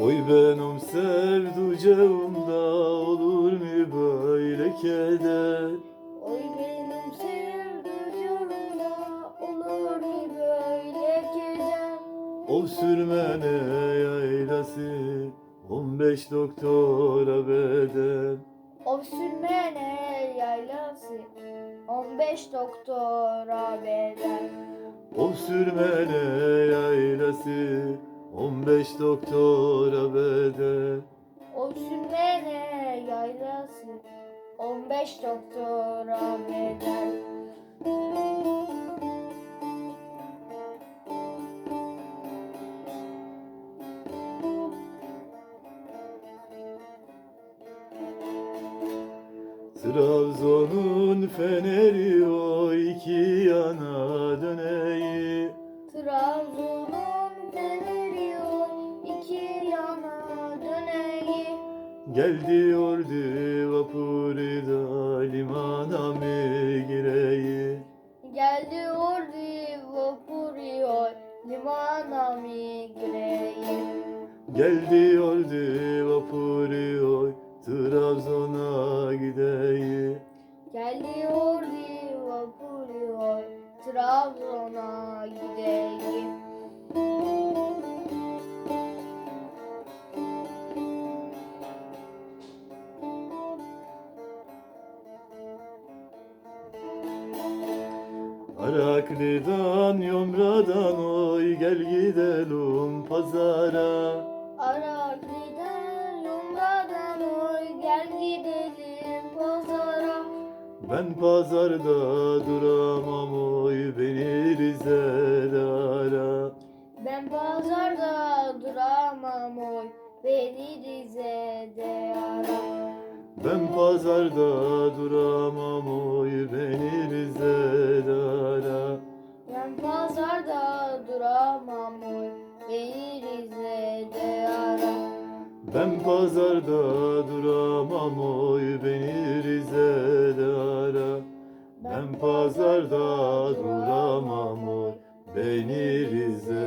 Oy benim sevducağımda olur mu böyle keder? Oy benim sevdiceğimde olur mu böyle keder? Ol sürmene yaylası 15 doktora bedel O sürmene yaylası 15 doktora bedel. Ol sürmene yaylası 15 doktora bedel O sürmene yaylası. 15 doktora bedel. Trabzon'un feneri o iki yana döneyi Gel diyordu vapurda limana mı gireyi Geldi ordu vapuru limana mi gireyi. Gel diyordu vapuru Trabzon'a gideyi Geldi ordu vapuru Trabzon'a gideyim. Araklı'dan Yomra'dan oy gel gidelim pazara Araklı'dan Yumra'dan oy gel gidelim pazara. Ben pazarda duramam oy beni Rize'de ara Ben pazarda duramam oy beni Rize'de ara. Ben pazarda duramam oy pazarda duramam oy beni Rize'de ara. Ben pazarda duramam oy beni Rize'de ara Ben pazarda duramam oy beni Rize'de